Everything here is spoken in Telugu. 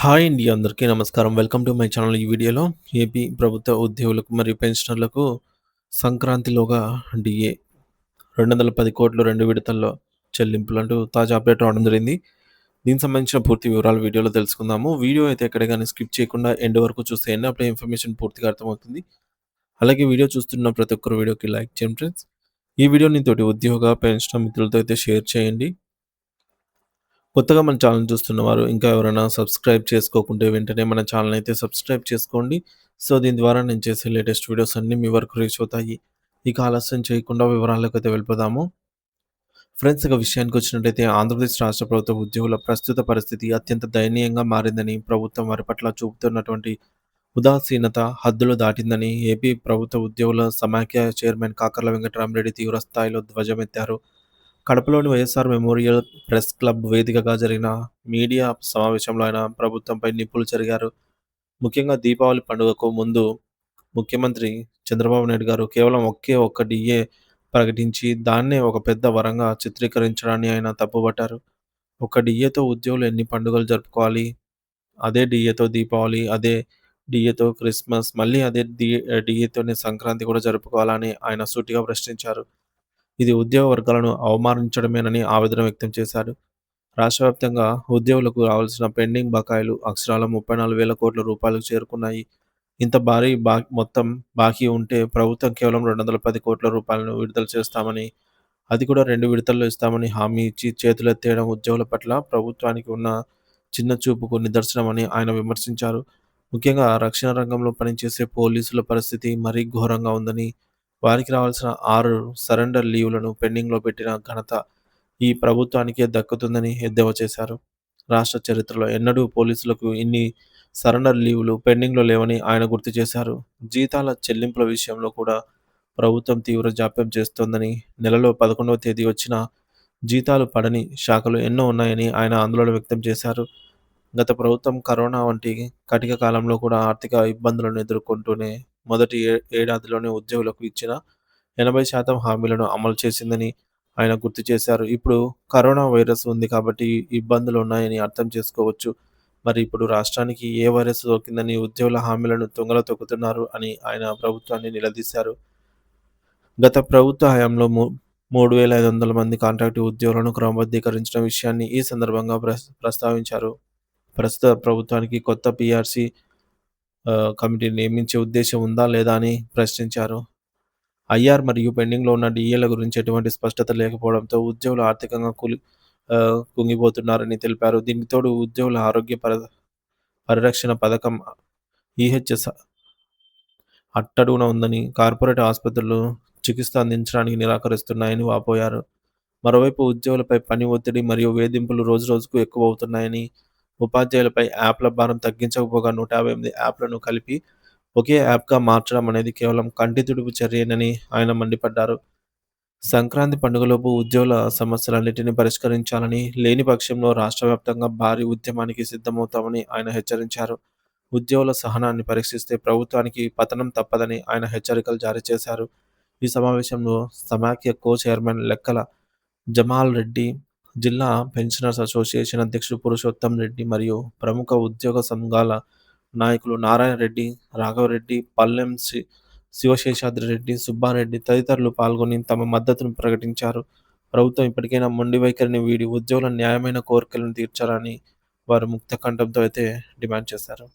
హాయ్ అండి అందరికీ నమస్కారం. వెల్కమ్ టు మై ఛానల్ ఈ వీడియోలో ఏపీ ప్రభుత్వ ఉద్యోగులకు మరియు పెన్షనర్లకు సంక్రాంతిలోగా డిఏ రెండు వందల పది కోట్లు రెండు విడతల్లో చెల్లింపులు అంటూ తాజా అప్డేట్ రావడం జరిగింది. దీనికి సంబంధించిన పూర్తి వివరాలు వీడియోలో తెలుసుకుందాము. వీడియో అయితే ఎక్కడ కానీ స్కిప్ చేయకుండా ఎండ్ వరకు చూస్తే అప్పుడే ఇన్ఫర్మేషన్ పూర్తిగా అర్థమవుతుంది. అలాగే వీడియో చూస్తున్న ప్రతి ఒక్కరు వీడియోకి లైక్ చేయండి ఫ్రెండ్స్. ఈ వీడియోని తోటి ఉద్యోగ పెన్షన్ మిత్రులతో అయితే షేర్ చేయండి. కొత్తగా మన ఛానల్ చూస్తున్నవారు ఇంకా ఎవరైనా సబ్స్క్రైబ్ చేసుకోకుంటే వెంటనే మన ఛానల్ అయితే సబ్స్క్రైబ్ చేసుకోండి. సో దీని ద్వారా నేను చేసే లేటెస్ట్ వీడియోస్ అన్నీ మీ వరకు రీచ్ అవుతాయి. ఇక ఆలస్యం చేయకుండా వివరాలకు అయితే వెళ్ళిపోదాము. ఫ్రెండ్స్ ఇక విషయానికి వచ్చినట్టయితే ఆంధ్రప్రదేశ్ రాష్ట్ర ప్రభుత్వ ఉద్యోగుల ప్రస్తుత పరిస్థితి అత్యంత దయనీయంగా మారిందని ప్రభుత్వం వారి పట్ల చూపుతున్నటువంటి ఉదాసీనత హద్దులు దాటిందని ఏపీ ప్రభుత్వ ఉద్యోగుల సమాఖ్య చైర్మన్ కాకర్ల వెంకటరామరెడ్డి తీవ్ర స్థాయిలో ధ్వజమెత్తారు. కడపలోని వైఎస్ఆర్ మెమోరియల్ ప్రెస్ క్లబ్ వేదికగా జరిగిన మీడియా సమావేశంలో ఆయన ప్రభుత్వంపై నిప్పులు జరిగారు ముఖ్యంగా దీపావళి పండుగకు ముందు ముఖ్యమంత్రి చంద్రబాబు నాయుడు గారు కేవలం ఒకే ఒక్క డిఏ ప్రకటించి దాన్నే ఒక పెద్ద వరంగా చిత్రీకరించడాన్ని ఆయన తప్పుబట్టారు ఒక డిఏతో ఉద్యోగులు ఎన్ని పండుగలు జరుపుకోవాలి? అదే డిఏతో దీపావళి అదే డిఏతో క్రిస్మస్ మళ్ళీ అదే డి డిఏతోనే సంక్రాంతి కూడా జరుపుకోవాలని ఆయన సూటిగా ప్రశ్నించారు. ఇది ఉద్యోగ వర్గాలను అవమానించడమేనని ఆవేదన వ్యక్తం చేశారు. రాష్ట్ర వ్యాప్తంగా ఉద్యోగులకు రావాల్సిన పెండింగ్ బకాయిలు అక్షరాల ముప్పై నాలుగు వేల కోట్ల రూపాయలకు చేరుకున్నాయి. ఇంత భారీ బా మొత్తం బాకీ ఉంటే ప్రభుత్వం కేవలం రెండు వందల పది కోట్ల రూపాయలను విడుదల చేస్తామని అది కూడా రెండు విడతల్లో ఇస్తామని హామీ ఇచ్చి చేతులెత్తేయడం ఉద్యోగుల పట్ల ప్రభుత్వానికి ఉన్న చిన్న చూపుకు నిదర్శనమని ఆయన విమర్శించారు. ముఖ్యంగా రక్షణ రంగంలో పనిచేసే పోలీసుల పరిస్థితి మరీ ఘోరంగా ఉందని వారికి రావాల్సిన ఆరు సరెండర్ లీవ్లను పెండింగ్లో పెట్టిన ఘనత ఈ ప్రభుత్వానికే దక్కుతుందని ఎద్దేవా చేశారు. రాష్ట్ర చరిత్రలో ఎన్నడూ పోలీసులకు ఇన్ని సరెండర్ లీవులు పెండింగ్లో లేవని ఆయన గుర్తు చేశారు. జీతాల చెల్లింపుల విషయంలో కూడా ప్రభుత్వం తీవ్ర జాప్యం చేస్తోందని నెలలో పదకొండవ తేదీ వచ్చిన జీతాలు పడని శాఖలు ఎన్నో ఉన్నాయని ఆయన ఆందోళన వ్యక్తం చేశారు. గత ప్రభుత్వం కరోనా వంటి కటిక కాలంలో కూడా ఆర్థిక ఇబ్బందులను ఎదుర్కొంటూనే మొదటి ఏడాదిలోనే ఉద్యోగులకు ఇచ్చిన ఎనభై శాతం హామీలను అమలు చేసిందని ఆయన గుర్తు చేశారు. ఇప్పుడు కరోనా వైరస్ ఉంది కాబట్టి ఇబ్బందులు ఉన్నాయని అర్థం చేసుకోవచ్చు. మరి ఇప్పుడు రాష్ట్రానికి ఏ వైరస్ సోకిందని ఉద్యోగుల హామీలను తుంగల తొక్కుతున్నారు అని ఆయన ప్రభుత్వాన్ని నిలదీశారు. గత ప్రభుత్వ హయాంలో మూడు వేల ఐదు వందల మంది కాంట్రాక్ట్ ఉద్యోగులను క్రమబద్ధీకరించిన విషయాన్ని ఈ సందర్భంగా ప్రస్తావించారు. ప్రస్తుత ప్రభుత్వానికి కొత్త పిఆర్సీ కమిటీ నియమించే ఉద్దేశం ఉందా లేదా అని ప్రశ్నించారు. ఐఆర్ మరియు పెండింగ్లో ఉన్న డిఏల గురించి ఎటువంటి స్పష్టత లేకపోవడంతో ఉద్యోగులు ఆర్థికంగా కూలి కుంగిపోతున్నారని తెలిపారు. దీనికి తోడు ఉద్యోగుల ఆరోగ్య పర పరిరక్షణ పథకం ఈహెచ్ఎస్ అట్టడుగున ఉందని కార్పొరేట్ ఆసుపత్రులు చికిత్స అందించడానికి నిరాకరిస్తున్నాయని వాపోయారు. మరోవైపు ఉద్యోగులపై పని ఒత్తిడి మరియు వేధింపులు రోజు రోజుకు ఎక్కువ అవుతున్నాయని ఉపాధ్యాయులపై యాప్ల భారం తగ్గించకపోగా నూట యాభై ఎనిమిది యాప్లను కలిపి ఒకే యాప్గా మార్చడం అనేది కేవలం కంటి తుడుపు చర్యనని ఆయన మండిపడ్డారు. సంక్రాంతి పండుగలోపు ఉద్యోగుల సమస్యలన్నింటినీ పరిష్కరించాలని లేని పక్షంలో రాష్ట్ర వ్యాప్తంగా భారీ ఉద్యమానికి సిద్ధమవుతామని ఆయన హెచ్చరించారు. ఉద్యోగుల సహనాన్ని పరీక్షిస్తే ప్రభుత్వానికి పతనం తప్పదని ఆయన హెచ్చరికలు జారీ చేశారు. ఈ సమావేశంలో సమాఖ్య కో చైర్మన్ లెక్కల జమాల్ రెడ్డి జిల్లా పెన్షనర్స్ అసోసియేషన్ అధ్యక్షుడు పురుషోత్తం రెడ్డి మరియు ప్రముఖ ఉద్యోగ సంఘాల నాయకులు నారాయణ రెడ్డి రాఘవరెడ్డి పల్లెం శ్రీ శివశేషాద్రి రెడ్డి సుబ్బారెడ్డి తదితరులు పాల్గొని తమ మద్దతును ప్రకటించారు. ప్రభుత్వం ఇప్పటికైనా మొండి వైఖరిని వీడి ఉద్యోగుల న్యాయమైన కోరికలను తీర్చాలని వారు ముక్త కంఠంతో అయితే డిమాండ్ చేశారు.